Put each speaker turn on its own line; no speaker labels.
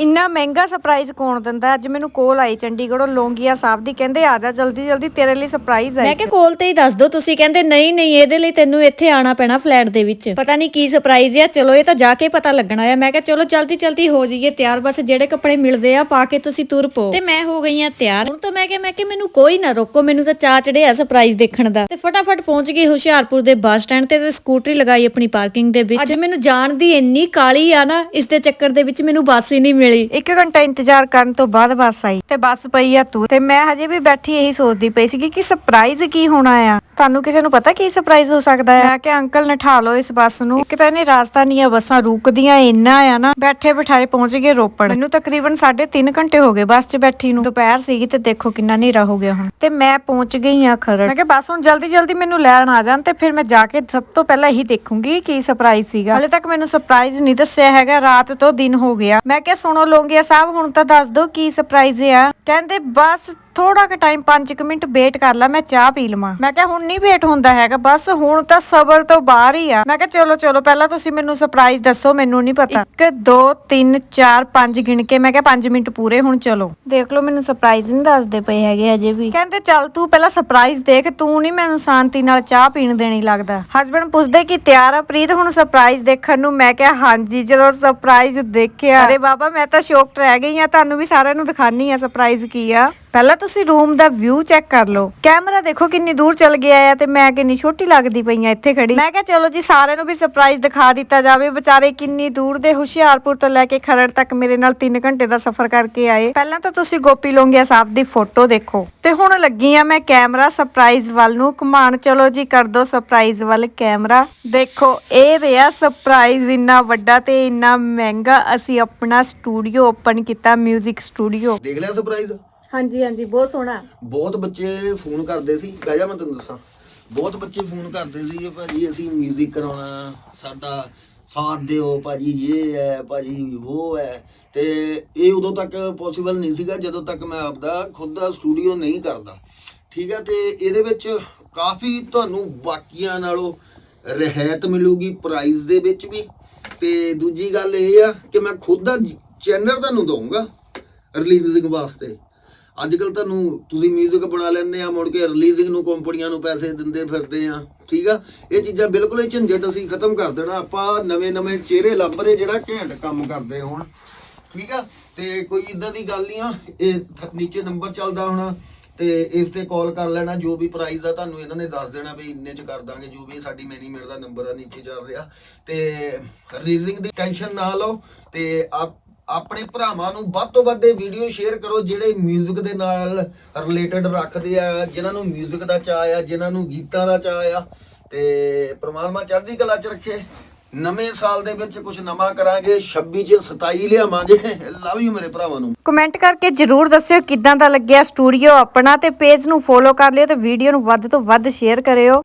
ਇੰਨਾ ਮਹਿੰਗਾ ਸਰਪ੍ਰਾਈਜ਼ ਕੌਣ ਦਿੰਦਾ? ਅੱਜ ਮੈਨੂੰ ਕੋਲ ਆਈ ਚੰਡੀਗੜ੍ਹੋਂ ਲੋਂਗੀਆ ਸਾਹਿਬ ਦੀ ਕਹਿੰਦੇ ਆ ਜਾ ਜਲਦੀ ਜਲਦੀ ਤੇਰੇ ਲਈ ਸਰਪ੍ਰਾਈਜ਼ ਹੈ
ਮੈਂ ਕਿਹਾ ਕੋਲ ਤੇ ਹੀ ਦੱਸ ਦੋ ਤੁਸੀਂ ਕਹਿੰਦੇ ਨਹੀਂ ਨਹੀਂ ਇਹਦੇ ਲਈ ਤੈਨੂੰ ਇੱਥੇ ਆਣਾ ਪੈਣਾ ਫਲੈਟ ਦੇ ਵਿੱਚ। ਪਤਾ ਨਹੀਂ ਕੀ ਸਰਪ੍ਰਾਈਜ਼ ਆ ਚਲੋ ਇਹ ਤਾਂ ਜਾ ਕੇ ਪਤਾ ਲੱਗਣਾ ਆ। ਮੈਂ ਕਿਹਾ ਚਲੋ ਜਲਦੀ ਜਲਦੀ ਹੋ ਜਾਈਏ ਤਿਆਰ ਬਸ ਜਿਹੜੇ ਕੱਪੜੇ ਮਿਲਦੇ ਆ ਪਾ ਕੇ ਤੁਸੀਂ ਤੁਰ ਪੋ ਤੇ ਮੈਂ ਹੋ ਗਈ ਆ ਤਿਆਰ। ਹੁਣ ਤਾਂ ਮੈਂ ਕਿਹਾ ਮੈਂ ਕਿ ਮੈਨੂੰ ਕੋਈ ਨਾ ਰੋਕੋ ਮੈਨੂੰ ਤਾਂ ਚਾਅ ਚੜਿਆ ਸਰਪ੍ਰਾਈਜ਼ ਦੇਖਣ ਦਾ। ਤੇ ਫਟਾਫਟ ਪਹੁੰਚ ਗਈ ਹੁਸ਼ਿਆਰਪੁਰ ਦੇ ਬੱਸ ਸਟੈਂਡ ਤੇ ਤੇ ਸਕੂਟਰੀ ਲਗਾਈ ਆਪਣੀ ਪਾਰਕਿੰਗ ਦੇ ਵਿੱਚ। ਅੱਜ ਮੈਨੂੰ ਜਾਣ ਦੀ ਇੰਨੀ ਕਾਲੀ ਆ ਨਾ ਇਸ ਦੇ ਚੱਕਰ ਦੇ ਵਿੱਚ ਮੈਨੂੰ ਬੱਸ ਹੀ ਨਹੀਂ ਮਿਲੀ।
ਇੱਕ ਘੰਟਾ ਇੰਤਜ਼ਾਰ ਕਰਨ ਤੋਂ ਬਾਅਦ ਬੱਸ ਆਈ। ਤੇ ਬੱਸ ਪਈ ਆ ਤੂੰ। ਤੇ ਮੈਂ ਹਜੇ ਵੀ ਬੈਠੀ ਇਹੀ ਸੋਚਦੀ ਪਈ ਸੀਗੀ ਕਿ ਸਰਪ੍ਰਾਈਜ਼ ਕੀ ਹੋਣਾ ਆ। ਤੁਹਾਨੂੰ ਕਿਸੇ ਨੂੰ ਪਤਾ ਕੀ ਸਰਪ੍ਰਾਈਜ਼ ਹੋ ਸਕਦਾ ਹੈ? ਕਿ ਅੰਕਲ, ਨਠਾ ਲਓ ਇਸ ਬੱਸ ਨੂੰ। ਇੱਕ ਤਾਂ ਇਹਨੇ ਰਾਜਧਾਨੀਆਂ ਬੱਸਾਂ ਰੁਕਦੀਆਂ, ਇੰਨਾ ਆ ਨਾ। ਬੈਠੇ ਬਿਠਾਏ ਪਹੁੰਚ ਗਏ ਰੋਪੜ। ਮੈਨੂੰ ਤਕਰੀਬਨ 3.5 ਘੰਟੇ ਹੋ ਗਏ ਬੱਸ 'ਚ ਬੈਠੀ ਨੂੰ। ਦੁਪਹਿਰ ਸੀਗੀ ਤੇ ਦੇਖੋ ਕਿੰਨਾ ਹਨੇਰਾ ਹੋ ਗਿਆ ਹੁਣ। ਤੇ ਮੈਂ ਪਹੁੰਚ ਗਈ ਆ ਖਰੜ। ਮੈਂ ਕਿਹਾ, ਬੱਸ ਹੁਣ ਜਲਦੀ ਜਲਦੀ ਮੈਨੂੰ ਲੈਣ ਆ ਜਾਣ ਤੇ ਫਿਰ ਮੈਂ ਜਾ ਕੇ ਸਭ ਤੋਂ ਪਹਿਲਾਂ ਇਹੀ ਦੇਖੂੰਗੀ ਕੀ ਸਰਪ੍ਰਾਈਜ਼ ਸੀਗਾ। ਹਲੇ ਤੱਕ ਮੈਨੂੰ ਸਰਪ੍ਰਾਈਜ਼ ਨਹੀਂ ਦੱਸਿਆ ਹੈਗਾ, ਰਾਤ ਤੋਂ ਦਿਨ ਹੋ ਗਿਆ। ਮੈਂ ਕਿਹਾ, ਸੁਣੋ ਲੋਂਗਿਆ ਸਾਹਿਬ, ਹੁਣ ਤਾਂ ਦੱਸ ਦਿਓ ਕੀ ਸਰਪ੍ਰਾਈਜ਼ ਆ। ਕਹਿੰਦੇ, ਬਸ ਥੋੜਾ ਕੁ ਟਾਈਮ 5 ਮਿੰਟ ਵੇਟ ਕਰ ਲੈ, ਮੈਂ ਚਾਹ ਪੀ ਲਵਾਂ। ਮੈਂ ਕਿਹਾ, ਹੁਣ ਨਹੀਂ ਵੇਟ ਹੁੰਦਾ ਹੈਗਾ ਬਸ ਹੁਣ ਤਾਂ ਸਬਰ ਤੋਂ ਬਾਹਰ ਹੀ ਆ। ਮੈਂ ਕਿਹਾ ਚਲੋ ਚਲੋ ਪਹਿਲਾਂ ਤੁਸੀਂ ਮੈਨੂੰ ਸਰਪ੍ਰਾਈਜ਼ ਦੱਸੋ ਮੈਨੂੰ ਨਹੀਂ ਪਤਾ। 1 2 3 4 5 ਗਿਣ ਕੇ ਮੈਂ ਕਿਹਾ 5 ਮਿੰਟ ਪੂਰੇ ਹੁਣ ਚਲੋ। ਦੇਖ ਲਓ ਮੈਨੂੰ ਸਰਪ੍ਰਾਈਜ਼ ਨਹੀਂ ਦੱਸਦੇ ਪਏ ਹੈਗੇ ਅਜੇ ਵੀ। ਕਹਿੰਦੇ ਚੱਲ ਤੂੰ ਪਹਿਲਾਂ ਸਰਪ੍ਰਾਈਜ਼ ਦੇਖ ਤੂੰ ਨਹੀਂ ਮੈਨੂੰ ਸ਼ਾਂਤੀ ਨਾਲ ਚਾਹ ਪੀਣ ਦੇਣੀ ਲੱਗਦਾ। ਹਸਬੰਡ ਪੁੱਛਦੇ ਕਿ ਤਿਆਰ ਆ ਪ੍ਰੀਤ ਹੁਣ ਸਰਪ੍ਰਾਈਜ਼ ਦੇਖਣ ਨੂੰ ਮੈਂ ਕਿਹਾ ਹਾਂਜੀ ਜਦੋਂ ਸਰਪ੍ਰਾਈਜ਼ ਦੇਖਿਆ। ਅਰੇ ਬਾਬਾ ਮੈਂ ਤਾਂ ਸ਼ੌਕਡ ਰਹਿ ਗਈ ਆ ਤੁਹਾਨੂੰ ਵੀ ਸਾਰਿਆਂ ਨੂੰ ਦਿਖਾਣੀ ਆ ਸਰਪ੍ਰਾਈਜ਼ ਕੀ ਆ। ਪਹਿਲਾਂ ਤੁਸੀਂ ਰੂਮ ਦਾ ਵਿਊ ਚੈੱਕ ਕਰ ਲਓ। ਕੈਮਰਾ ਦੇਖੋ ਕਿੰਨੀ ਦੂਰ ਚਲ ਗਿਆ ਆ ਤੇ ਮੈਂ ਕਿੰਨੀ ਛੋਟੀ ਲੱਗਦੀ ਪਈ ਆ ਇੱਥੇ ਖੜੀ। ਮੈਂ ਕਿਹਾ ਚਲੋ ਜੀ, ਸਾਰਿਆਂ ਨੂੰ ਵੀ ਸਰਪ੍ਰਾਈਜ਼ ਦਿਖਾ ਦਿੱਤਾ ਜਾਵੇ। ਵਿਚਾਰੇ ਕਿੰਨੀ ਦੂਰ ਦੇ ਹੁਸ਼ਿਆਰਪੁਰ ਤੋਂ ਲੈ ਕੇ ਖਰੜ ਤੱਕ ਮੇਰੇ ਨਾਲ 3 ਘੰਟੇ ਦਾ ਸਫ਼ਰ ਕਰਕੇ ਆਏ। ਪਹਿਲਾਂ ਤਾਂ ਤੁਸੀਂ ਗੋਪੀ ਲੋਂਗਿਆ ਸਾਹਿਬ ਦੀ ਫੋਟੋ ਦੇਖੋ। ਤੇ ਹੁਣ ਲੱਗੀ ਆ ਮੈਂ ਕੈਮਰਾ ਸਰਪ੍ਰਾਈਜ਼ ਵੱਲ ਨੂੰ। ਘੁਮਾਣ ਚਲੋ ਜੀ, ਕਰ ਦੋ ਸਰਪ੍ਰਾਈਜ਼ ਵੱਲ ਕੈਮਰਾ। ਦੇਖੋ, ਇਹ ਰਿਹਾ ਸਰਪ੍ਰਾਈਜ਼ ਇੰਨਾ ਵੱਡਾ ਤੇ ਇੰਨਾ ਮਹਿੰਗਾ। ਅਸੀਂ ਆਪਣਾ ਸਟੂਡੀਓ ਓਪਨ ਕੀਤਾ 뮤직 ਸਟੂਡੀਓ
ਦੇਖ ਲਿਆ ਸਰਪ੍ਰਾਈਜ਼
ਹਾਂਜੀ ਹਾਂਜੀ, ਬਹੁਤ ਸੋਹਣਾ।
ਬਹੁਤ ਬੱਚੇ ਫੋਨ ਕਰਦੇ ਸੀ। ਬਹਿ ਜਾ ਮੈਂ ਤੈਨੂੰ ਦੱਸਾਂ। ਬਹੁਤ ਬੱਚੇ ਫੋਨ ਕਰਦੇ ਸੀ ਕਿ ਭਾਜੀ ਅਸੀਂ 뮤직 ਕਰਾਉਣਾ, ਸਾਡਾ ਸਾਥ ਦਿਓ, ਭਾਜੀ ਇਹ ਹੈ, ਭਾਜੀ ਉਹ ਹੈ। ਤੇ ਇਹ ਉਦੋਂ ਤੱਕ ਪੋਸੀਬਲ ਨਹੀਂ ਸੀਗਾ, ਜਦੋਂ ਤੱਕ ਮੈਂ ਆਪਦਾ ਖੁਦ ਦਾ ਸਟੂਡੀਓ ਨਹੀਂ ਕਰਦਾ। ਠੀਕ ਹੈ, ਤੇ ਇਹਦੇ ਵਿੱਚ ਕਾਫੀ ਤੁਹਾਨੂੰ ਬਾਕੀਆਂ ਨਾਲੋਂ ਰਿਆਇਤ ਮਿਲੂਗੀ ਪ੍ਰਾਈਸ ਦੇ ਵਿੱਚ ਵੀ। ਤੇ ਦੂਜੀ ਗੱਲ ਇਹ ਆ ਕਿ ਮੈਂ ਖੁਦ ਦਾ ਚੈਨਲ ਤੁਹਾਨੂੰ ਦਊਂਗਾ ਰਿਲੀਜ਼ਿੰਗ ਵਾਸਤੇ। ਅੱਜ ਕੱਲ ਤੁਹਾਨੂੰ ਤੁਸੀਂ 뮤직 ਬਣਾ ਲੈਂਦੇ ਆ, ਮੁੜ ਕੇ ਰਿਲੀਜ਼ਿੰਗ ਨੂੰ ਕੰਪਨੀਆਂ ਨੂੰ ਪੈਸੇ ਦਿੰਦੇ ਫਿਰਦੇ ਆ, ਠੀਕ ਆ? ਇਹ ਚੀਜ਼ਾਂ ਬਿਲਕੁਲ ਹੀ ਝੰਜਟ ਅਸੀਂ ਖਤਮ ਕਰ ਦੇਣਾ। ਆਪਾਂ ਨਵੇਂ ਨਵੇਂ ਚਿਹਰੇ ਲੱਭ ਰਹੇ ਜਿਹੜਾ ਘੈਂਟ ਕੰਮ ਕਰਦੇ ਹੁਣ, ਠੀਕ ਆ? ਤੇ ਕੋਈ ਇਦਾਂ ਦੀ ਗੱਲ ਨਹੀਂ ਆ, ਇਹ ਨੀਚੇ ਨੰਬਰ ਚੱਲਦਾ ਹੋਣਾ, ਤੇ ਇਸ ਤੇ ਕਾਲ ਕਰ ਲੈਣਾ, ਜੋ ਵੀ ਪ੍ਰਾਈਸ ਆ ਤੁਹਾਨੂੰ ਇਹਨਾਂ ਨੇ ਦੱਸ ਦੇਣਾ ਵੀ ਇੰਨੇ ਚ ਕਰ ਦਾਂਗੇ, ਜੋ ਵੀ ਸਾਡੀ ਮੈਨੇਜਮੈਂਟ ਦਾ ਨੰਬਰ ਆ, ਨੀਚੇ ਚੱਲ ਰਿਹਾ। ਤੇ ਰਿਲੀਜ਼ਿੰਗ ਦੀ ਟੈਨਸ਼ਨ ਨਾ ਲਓ, ਤੇ ਆਪ ਆਪਣੇ ਭਰਾਵਾਂ ਨੂੰ ਵੱਧ ਤੋਂ ਵੱਧ ਇਹ ਵੀਡੀਓ ਸ਼ੇਅਰ ਕਰੋ ਜਿਹੜੇ 뮤직 ਦੇ ਨਾਲ ਰਿਲੇਟਡ ਰੱਖਦੇ ਆ ਜਿਨ੍ਹਾਂ ਨੂੰ 뮤직 ਦਾ ਚਾਅ ਆ ਜਿਨ੍ਹਾਂ ਨੂੰ ਗੀਤਾਂ ਦਾ ਚਾਅ ਆ ਤੇ ਪ੍ਰਮਾਤਮਾ ਚੜ੍ਹਦੀ ਕਲਾ ਚ ਰੱਖੇ ਨਵੇਂ ਸਾਲ ਦੇ ਵਿੱਚ ਕੁਝ ਨਵਾਂ ਕਰਾਂਗੇ 26 ਚ 27 ਲਿਆਵਾਂਗੇ ਲਵ ਯੂ ਮੇਰੇ ਭਰਾਵਾਂ ਨੂੰ
ਕਮੈਂਟ ਕਰਕੇ ਜਰੂਰ ਦੱਸਿਓ ਕਿਦਾਂ ਦਾ ਲੱਗਿਆ ਸਟੂਡੀਓ ਆਪਣਾ ਤੇ ਪੇਜ ਨੂੰ ਫੋਲੋ ਕਰ ਲਿਓ ਤੇ ਵੀਡੀਓ ਨੂੰ ਵੱਧ ਤੋਂ ਵੱਧ ਸ਼ੇਅਰ ਕਰਿਓ